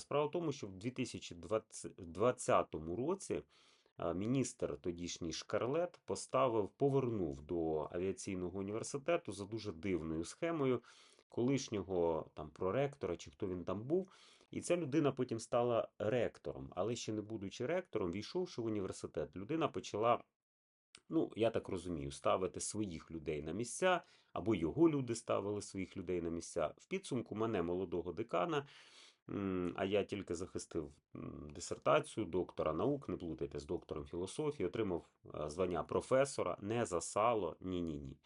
Справа в тому, що в 2020 році міністр тодішній Шкарлет поставив, повернув до авіаційного університету за дуже дивною схемою колишнього там проректора, чи хто він там був. І ця людина потім стала ректором, але ще не будучи ректором, війшовши в університет, людина почала, ну, я так розумію, ставити своїх людей на місця, або його люди ставили своїх людей на місця. В підсумку мене, молодого декана, а я тільки захистив дисертацію доктора наук, не плутайте з доктором філософії, отримав е, звання професора, не за сало, ні-ні-ні.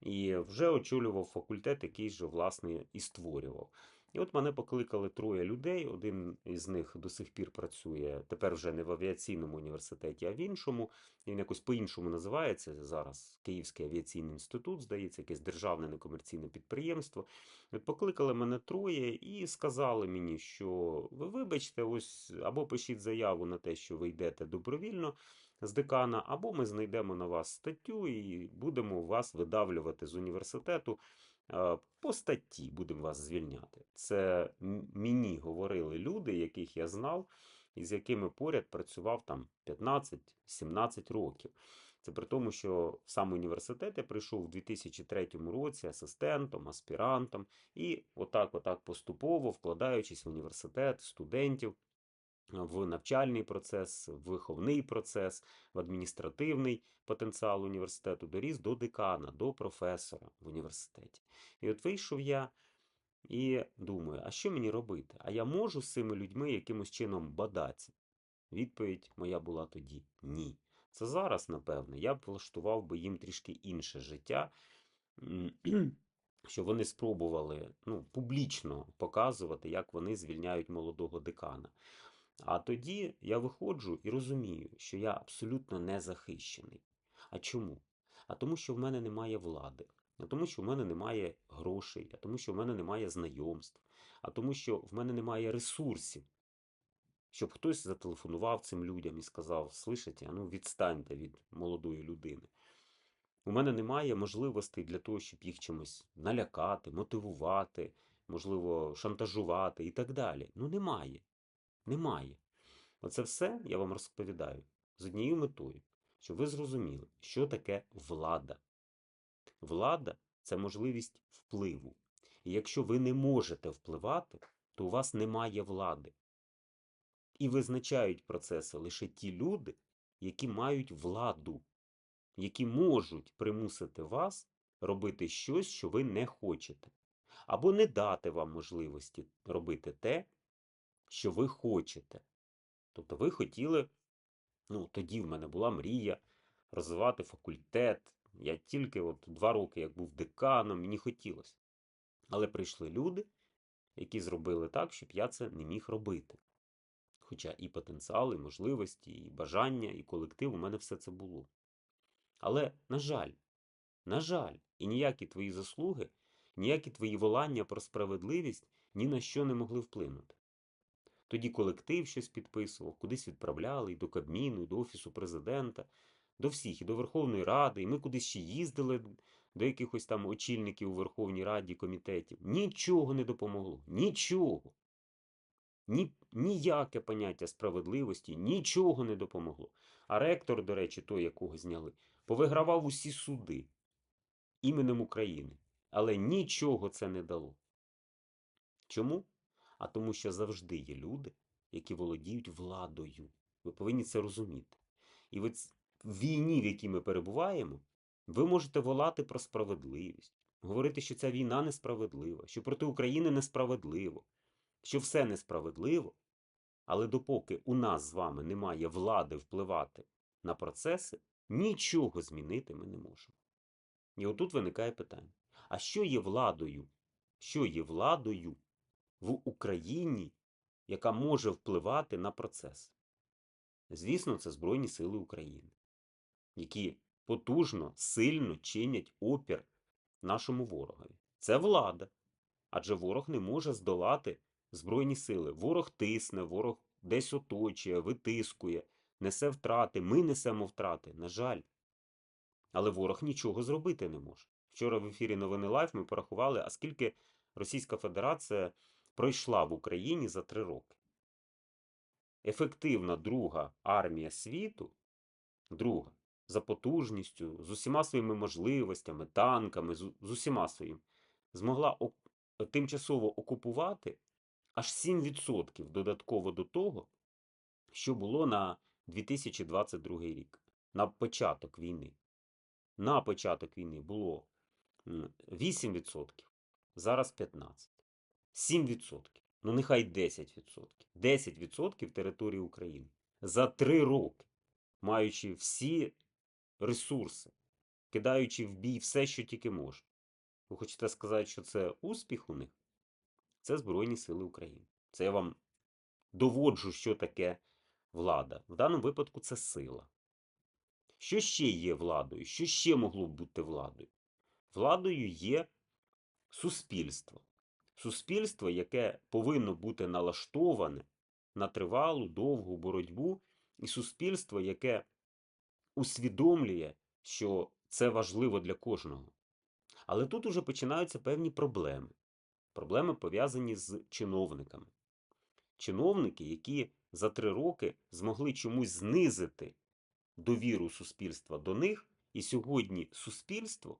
І вже очолював факультет, який же, власне, і створював. І от мене покликали троє людей. Один із них до сих пір працює тепер вже не в авіаційному університеті, а в іншому. Він якось по-іншому називається зараз Київський авіаційний інститут, здається, якесь державне некомерційне підприємство. От покликали мене троє і сказали мені, що ви вибачте, ось або пишіть заяву на те, що ви йдете добровільно з декана, або ми знайдемо на вас статтю і будемо вас видавлювати з університету. Е, По статті будемо вас звільняти. Це мені говорили люди, яких я знав, і з якими поряд працював там 15-17 років. Це при тому, що сам університет я прийшов у 2003 році асистентом, аспірантом, і отак, отак поступово вкладаючись в університет, студентів, в навчальний процес, в виховний процес, в адміністративний потенціал університету доріс до декана, до професора в університеті. І от вийшов я і думаю, а що мені робити? А я можу з цими людьми якимось чином бадатися? Відповідь моя була тоді ні. Це зараз, напевне, я б влаштував би їм трішки інше життя, що вони спробували ну, публічно показувати, як вони звільняють молодого декана. А тоді я виходжу і розумію, що я абсолютно не захищений. А чому? А тому, що в мене немає влади, а тому, що в мене немає грошей, а тому, що в мене немає знайомств, а тому, що в мене немає ресурсів, щоб хтось зателефонував цим людям і сказав: слышите, ну відстаньте від молодої людини. У мене немає можливостей для того, щоб їх чимось налякати, мотивувати, можливо, шантажувати і так далі. Ну, немає. Немає. Оце все я вам розповідаю з однією метою, щоб ви зрозуміли, що таке влада. Влада це можливість впливу. І якщо ви не можете впливати, то у вас немає влади. І визначають процеси лише ті люди, які мають владу, які можуть примусити вас робити щось, що ви не хочете, або не дати вам можливості робити те, що ви хочете. Тобто ви хотіли, ну тоді в мене була мрія розвивати факультет. Я тільки от два роки, як був деканом, мені хотілося. Але прийшли люди, які зробили так, щоб я це не міг робити. Хоча і потенціал, і можливості, і бажання, і колектив у мене все це було. Але, на жаль, на жаль, і ніякі твої заслуги, ніякі твої волання про справедливість ні на що не могли вплинути. Тоді колектив щось підписував, кудись відправляли і до Кабміну, і до Офісу президента, до всіх, і до Верховної Ради, і ми кудись ще їздили до якихось там очільників у Верховній Раді, комітетів. Нічого не допомогло. Нічого. Ні, ніяке поняття справедливості, нічого не допомогло. А ректор, до речі, той, якого зняли, повигравав усі суди іменем України. Але нічого це не дало. Чому? А тому, що завжди є люди, які володіють владою. Ви повинні це розуміти. І в війні, в якій ми перебуваємо, ви можете волати про справедливість, говорити, що ця війна несправедлива, що проти України несправедливо, що все несправедливо. Але допоки у нас з вами немає влади впливати на процеси, нічого змінити ми не можемо. І отут виникає питання: а що є владою? Що є владою в Україні, яка може впливати на процес? Звісно, це Збройні Сили України, які потужно, сильно чинять опір нашому ворогові. Це влада. Адже ворог не може здолати Збройні сили. Ворог тисне, ворог десь оточує, витискує, несе втрати. Ми несемо втрати, на жаль. Але ворог нічого зробити не може. Вчора в ефірі Новини Лайф ми порахували, а скільки Російська Федерація пройшла в Україні за три роки. ефективна друга армія світу, друга, за потужністю, з усіма своїми можливостями, танками, з, з усіма своїм, змогла тимчасово окупувати аж 7% додатково до того, що було на 2022 рік, на початок війни. На початок війни було 8%, зараз 15%. 7%. Ну, нехай 10%. 10% території України. За три роки, маючи всі ресурси, кидаючи в бій все, що тільки можна. Ви хочете сказати, що це успіх у них? Це Збройні Сили України. Це я вам доводжу, що таке влада. В даному випадку це сила. Що ще є владою? Що ще могло б бути владою? Владою є суспільство. Суспільство, яке повинно бути налаштоване на тривалу, довгу боротьбу, і суспільство, яке усвідомлює, що це важливо для кожного. Але тут уже починаються певні проблеми. Проблеми пов'язані з чиновниками. Чиновники, які за три роки змогли чомусь знизити довіру суспільства до них, і сьогодні суспільство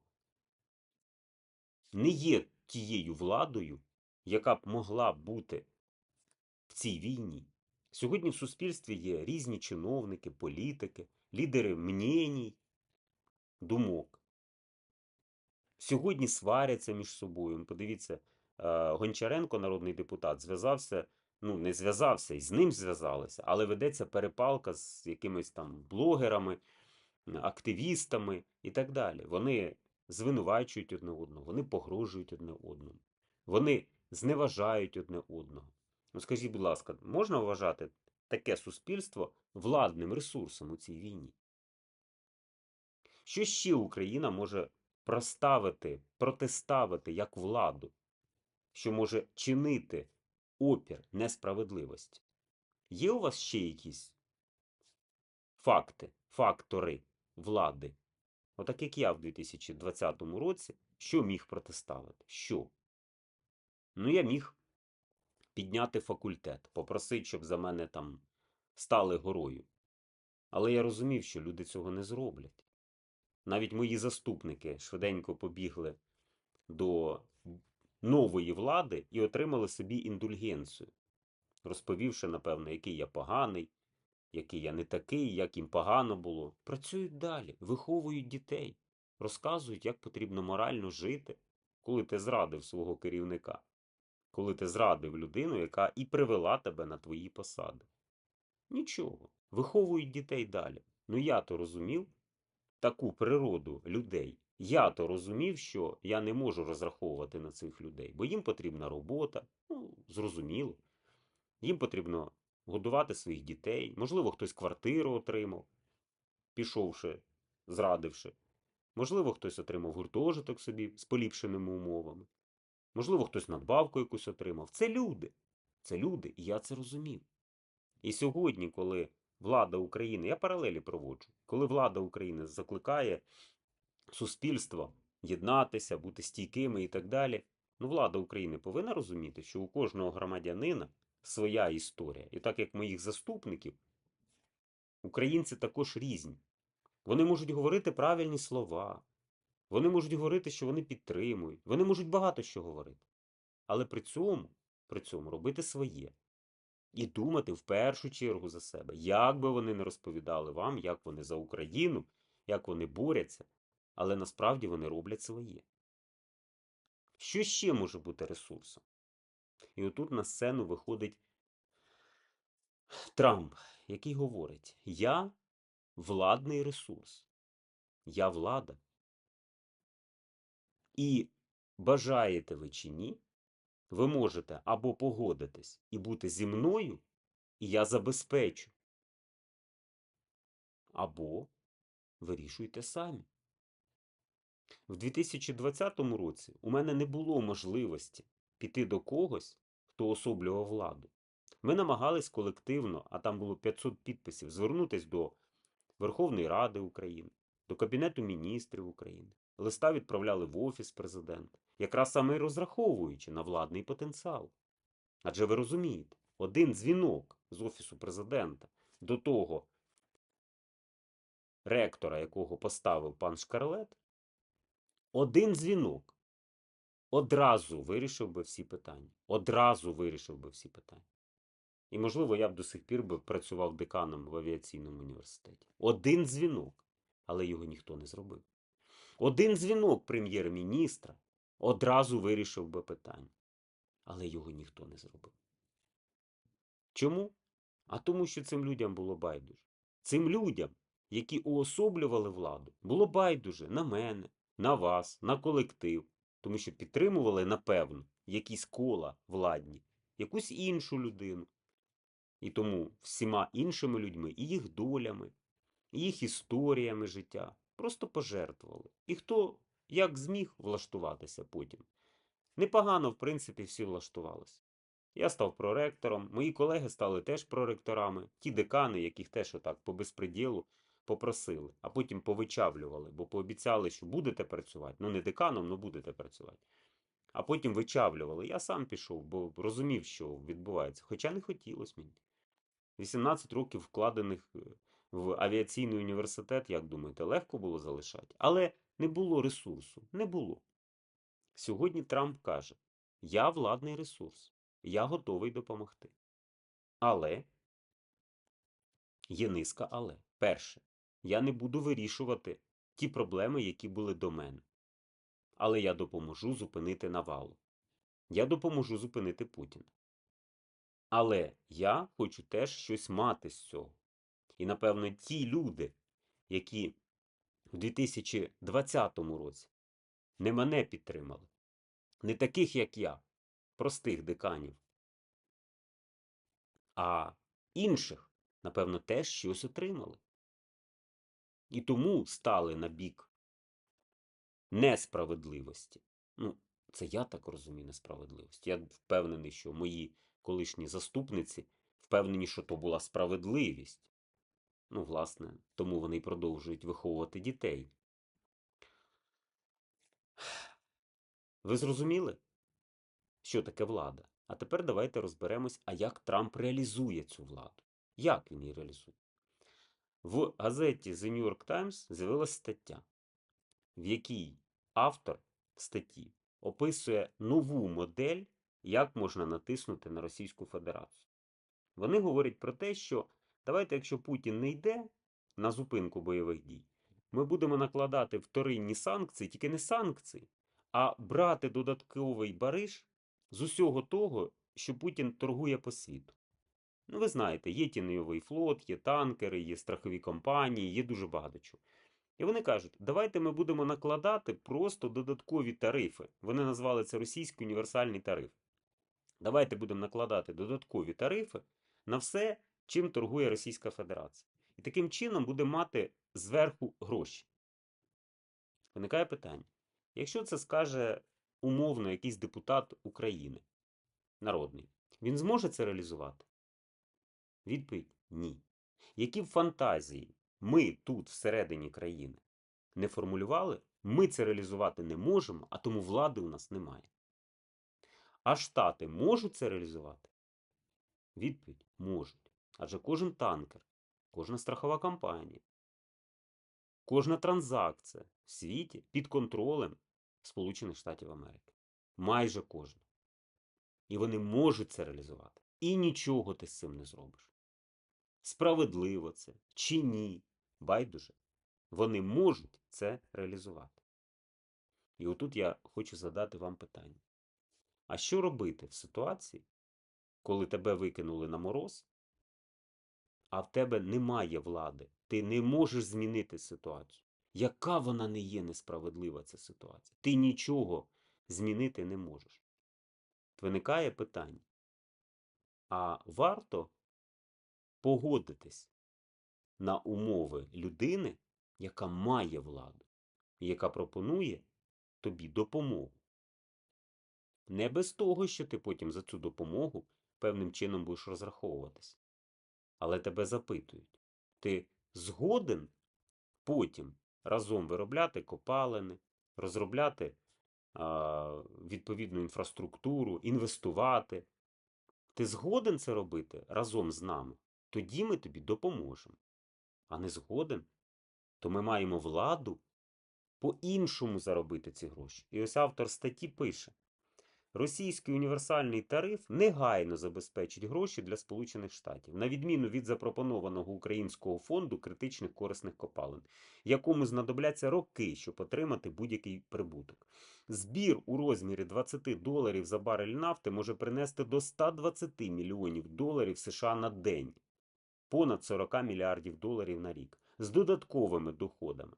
не є тією владою, яка б могла бути в цій війні. Сьогодні в суспільстві є різні чиновники, політики, лідери мнєній, думок. Сьогодні сваряться між собою. Подивіться, е, Гончаренко, народний депутат, зв'язався, ну не зв'язався, і з ним зв'язалися, але ведеться перепалка з якимись там блогерами, активістами і так далі. Вони звинувачують одне одного, вони погрожують одне одному, вони зневажають одне одного. Ну скажіть, будь ласка, можна вважати таке суспільство владним ресурсом у цій війні? Що ще Україна може проставити, протиставити як владу, що може чинити опір несправедливості? Є у вас ще якісь факти, фактори влади? Отак як я в 2020 році, що міг протиставити? Що? Ну, я міг підняти факультет, попросити, щоб за мене там стали горою. Але я розумів, що люди цього не зроблять. Навіть мої заступники швиденько побігли до нової влади і отримали собі індульгенцію, розповівши, напевно, який я поганий, який я не такий, як їм погано було. Працюють далі, виховують дітей, розказують, як потрібно морально жити, коли ти зрадив свого керівника, коли ти зрадив людину, яка і привела тебе на твої посади. Нічого, виховують дітей далі. Ну я то розумів таку природу людей. Я то розумів, що я не можу розраховувати на цих людей, бо їм потрібна робота, ну, зрозуміло. Їм потрібно годувати своїх дітей. Можливо, хтось квартиру отримав, пішовши, зрадивши. Можливо, хтось отримав гуртожиток собі з поліпшеними умовами. Можливо, хтось надбавку якусь отримав. Це люди. Це люди, і я це розумів. І сьогодні, коли влада України, я паралелі проводжу, коли влада України закликає суспільство єднатися, бути стійкими і так далі, ну влада України повинна розуміти, що у кожного громадянина своя історія. І так як моїх заступників, українці також різні. Вони можуть говорити правильні слова, вони можуть говорити, що вони підтримують, вони можуть багато що говорити. Але при цьому, при цьому робити своє. І думати в першу чергу за себе, як би вони не розповідали вам, як вони за Україну, як вони борються, але насправді вони роблять своє. Що ще може бути ресурсом? І отут на сцену виходить Трамп, який говорить: Я владний ресурс, я влада. І бажаєте ви чи ні, ви можете або погодитись і бути зі мною, і я забезпечу. Або вирішуйте самі. В 2020 році у мене не було можливості піти до когось, хто особлював владу. Ми намагались колективно, а там було 500 підписів, звернутися до Верховної Ради України, до Кабінету міністрів України. Листа відправляли в Офіс президента, якраз саме й розраховуючи на владний потенціал. Адже ви розумієте, один дзвінок з Офісу президента до того ректора, якого поставив пан Шкарлет, один дзвінок одразу вирішив би всі питання. Одразу вирішив би всі питання. І, можливо, я б до сих пір би працював деканом в авіаційному університеті. Один дзвінок, але його ніхто не зробив. Один дзвінок прем'єр-міністра одразу вирішив би питання, але його ніхто не зробив. Чому? А тому, що цим людям було байдуже. Цим людям, які уособлювали владу, було байдуже на мене, на вас, на колектив, тому що підтримували, напевно, якісь кола владні, якусь іншу людину. І тому всіма іншими людьми, і їх долями, і їх історіями життя просто пожертвували. І хто як зміг влаштуватися потім. Непогано, в принципі, всі влаштувалися. Я став проректором, мої колеги стали теж проректорами, ті декани, яких теж отак по безпреділу попросили, а потім повичавлювали, бо пообіцяли, що будете працювати. Ну, не деканом, але будете працювати. А потім вичавлювали. Я сам пішов, бо розумів, що відбувається. Хоча не хотілося мені. 18 років вкладених е, в авіаційний університет, як думаєте, легко було залишати? Але не було ресурсу. Не було. Сьогодні Трамп каже: я владний ресурс, я готовий допомогти. Але є низка але. Перше, я не буду вирішувати ті проблеми, які були до мене. Але я допоможу зупинити навалу. Я допоможу зупинити Путіна. Але я хочу теж щось мати з цього. І, напевно, ті люди, які в 2020 році не мене підтримали, не таких, як я, простих деканів, а інших, напевно, теж щось отримали. І тому стали на бік несправедливості. Ну, це я так розумію несправедливості. Я впевнений, що мої колишні заступниці впевнені, що то була справедливість. Ну, власне, тому вони продовжують виховувати дітей. Ви зрозуміли, що таке влада? А тепер давайте розберемось, а як Трамп реалізує цю владу. Як він її реалізує? В газеті The New York Times з'явилася стаття, в якій автор статті описує нову модель, як можна натиснути на Російську Федерацію. Вони говорять про те, що давайте, якщо Путін не йде на зупинку бойових дій, ми будемо накладати вторинні санкції, тільки не санкції, а брати додатковий бариш з усього того, що Путін торгує по світу. Ну, ви знаєте, є тіньовий флот, є танкери, є страхові компанії, є дуже багато чого. І вони кажуть, давайте ми будемо накладати просто додаткові тарифи. Вони назвали це російський універсальний тариф. Давайте будемо накладати додаткові тарифи на все, чим торгує Російська Федерація. І таким чином будемо мати зверху гроші. Виникає питання: якщо це скаже умовно якийсь депутат України, народний, він зможе це реалізувати? Відповідь ні. Які б фантазії ми тут, всередині країни, не формулювали, ми це реалізувати не можемо, а тому влади у нас немає. А Штати можуть це реалізувати? Відповідь можуть. Адже кожен танкер, кожна страхова компанія, кожна транзакція в світі під контролем Сполучених Штатів Америки. Майже кожна. І вони можуть це реалізувати. І нічого ти з цим не зробиш. Справедливо це чи ні, байдуже. Вони можуть це реалізувати. І отут я хочу задати вам питання. А що робити в ситуації, коли тебе викинули на мороз, а в тебе немає влади? Ти не можеш змінити ситуацію. Яка вона не є несправедлива ця ситуація? Ти нічого змінити не можеш. Виникає питання. А варто погодитись на умови людини, яка має владу, яка пропонує тобі допомогу. Не без того, що ти потім за цю допомогу певним чином будеш розраховуватись. Але тебе запитують, ти згоден потім разом виробляти копалини, розробляти а, відповідну інфраструктуру, інвестувати, Ти згоден це робити разом з нами? Тоді ми тобі допоможемо. А не згоден, то ми маємо владу по-іншому заробити ці гроші. І ось автор статті пише: Російський універсальний тариф негайно забезпечить гроші для Сполучених Штатів, на відміну від запропонованого українського фонду критичних корисних копалин, якому знадобляться роки, щоб отримати будь-який прибуток. Збір у розмірі 20 доларів за барель нафти може принести до 120 мільйонів доларів США на день, понад 40 мільярдів доларів на рік, з додатковими доходами,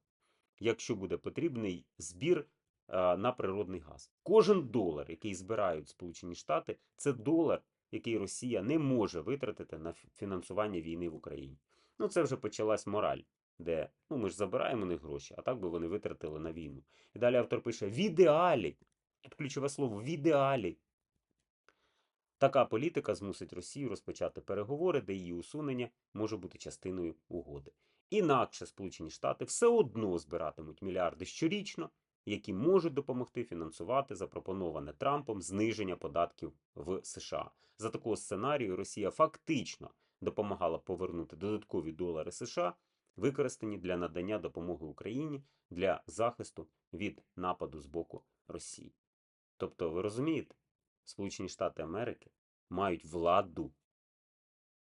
якщо буде потрібний збір на природний газ. Кожен долар, який збирають Сполучені Штати, це долар, який Росія не може витратити на фінансування війни в Україні. Ну, це вже почалась мораль, де ну, ми ж забираємо них гроші, а так би вони витратили на війну. І далі автор пише: в ідеалі, тут ключове слово в ідеалі. Така політика змусить Росію розпочати переговори, де її усунення може бути частиною угоди. Інакше Сполучені Штати все одно збиратимуть мільярди щорічно, які можуть допомогти фінансувати запропоноване Трампом зниження податків в США. За такого сценарію Росія фактично допомагала повернути додаткові долари США, використані для надання допомоги Україні для захисту від нападу з боку Росії. Тобто, ви розумієте, Сполучені Штати Америки мають владу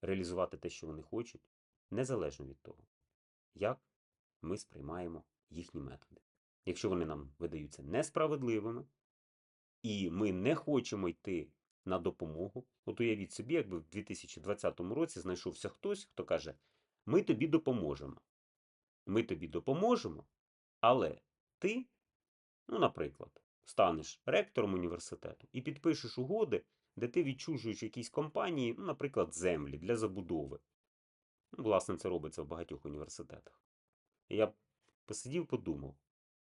реалізувати те, що вони хочуть, незалежно від того, як ми сприймаємо їхні методи. Якщо вони нам видаються несправедливими, і ми не хочемо йти на допомогу, от уявіть собі, якби в 2020 році знайшовся хтось, хто каже: Ми тобі допоможемо. Ми тобі допоможемо, але ти, ну, наприклад, станеш ректором університету і підпишеш угоди, де ти відчужуєш якісь компанії, ну, наприклад, землі для забудови. Ну, власне, це робиться в багатьох університетах. І я посидів, подумав,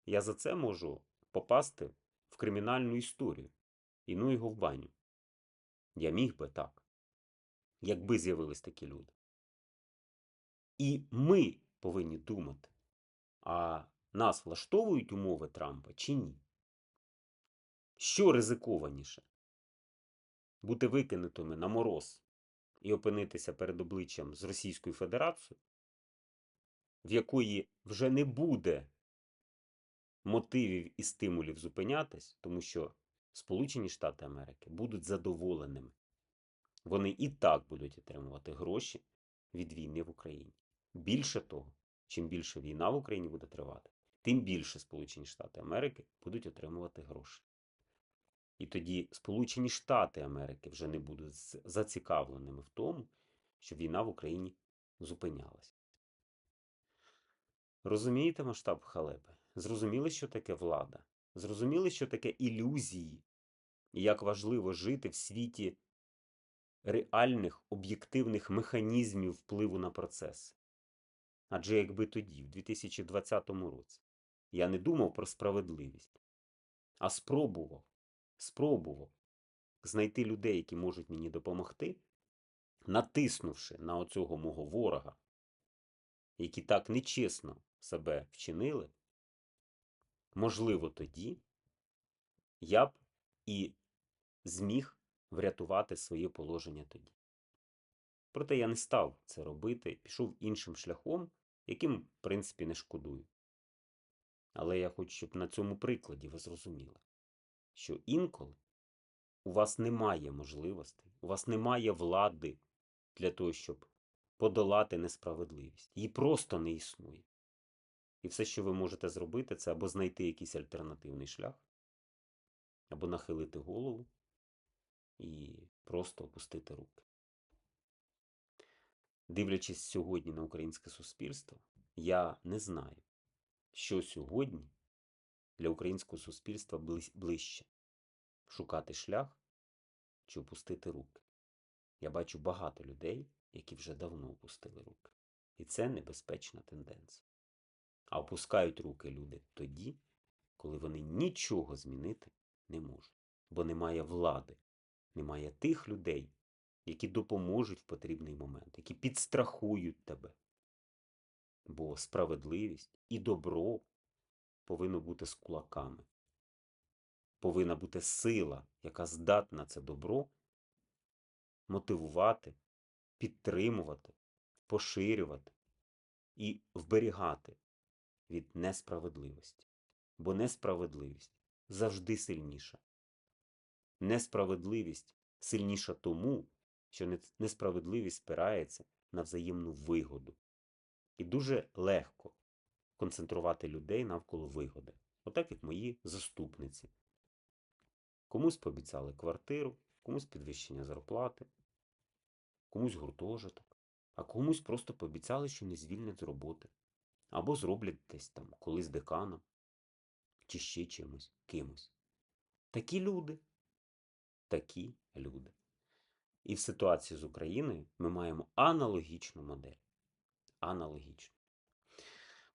я за це можу попасти в кримінальну історію. І ну його в баню. Я міг би так, якби з'явились такі люди. І ми повинні думати, а нас влаштовують умови Трампа чи ні? Що ризикованіше? Бути викинутими на мороз і опинитися перед обличчям з Російською Федерацією, в якої вже не буде мотивів і стимулів зупинятись, тому що Сполучені Штати Америки будуть задоволеними. Вони і так будуть отримувати гроші від війни в Україні. Більше того, чим більше війна в Україні буде тривати, тим більше Сполучені Штати Америки будуть отримувати гроші. І тоді Сполучені Штати Америки вже не будуть зацікавленими в тому, щоб війна в Україні зупинялась. Розумієте масштаб халепи? Зрозуміли, що таке влада? Зрозуміли, що таке ілюзії, і як важливо жити в світі реальних об'єктивних механізмів впливу на процеси. Адже якби тоді, в 2020 році, я не думав про справедливість, а спробував, спробував знайти людей, які можуть мені допомогти, натиснувши на оцього мого ворога, які так нечесно себе вчинили, можливо, тоді я б і зміг врятувати своє положення тоді. Проте я не став це робити, пішов іншим шляхом, яким, в принципі, не шкодую. Але я хочу, щоб на цьому прикладі ви зрозуміли, що інколи у вас немає можливостей, у вас немає влади для того, щоб подолати несправедливість. Її просто не існує. І все, що ви можете зробити, це або знайти якийсь альтернативний шлях, або нахилити голову і просто опустити руки. Дивлячись сьогодні на українське суспільство, я не знаю, що сьогодні для українського суспільства ближче шукати шлях чи опустити руки. Я бачу багато людей, які вже давно опустили руки. І це небезпечна тенденція. А опускають руки люди тоді, коли вони нічого змінити не можуть, бо немає влади, немає тих людей, які допоможуть в потрібний момент, які підстрахують тебе. Бо справедливість і добро повинно бути з кулаками. Повинна бути сила, яка здатна це добро мотивувати, підтримувати, поширювати і вберігати від несправедливості. Бо несправедливість завжди сильніша. Несправедливість сильніша тому, що несправедливість спирається на взаємну вигоду. І дуже легко концентрувати людей навколо вигоди. Отак як мої заступниці. Комусь пообіцяли квартиру, комусь підвищення зарплати, комусь гуртожиток, а комусь просто пообіцяли, що не звільнять з роботи. Або зроблять десь там колись деканом, чи ще чимось, кимось. Такі люди. Такі люди. І в ситуації з Україною ми маємо аналогічну модель. Аналогічну.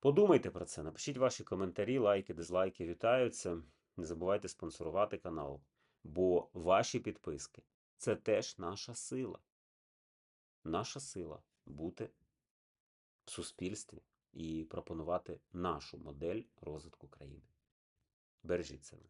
Подумайте про це, напишіть ваші коментарі, лайки, дизлайки вітаються. Не забувайте спонсорувати канал, бо ваші підписки це теж наша сила. Наша сила бути в суспільстві і пропонувати нашу модель розвитку країни. Бережіть себе.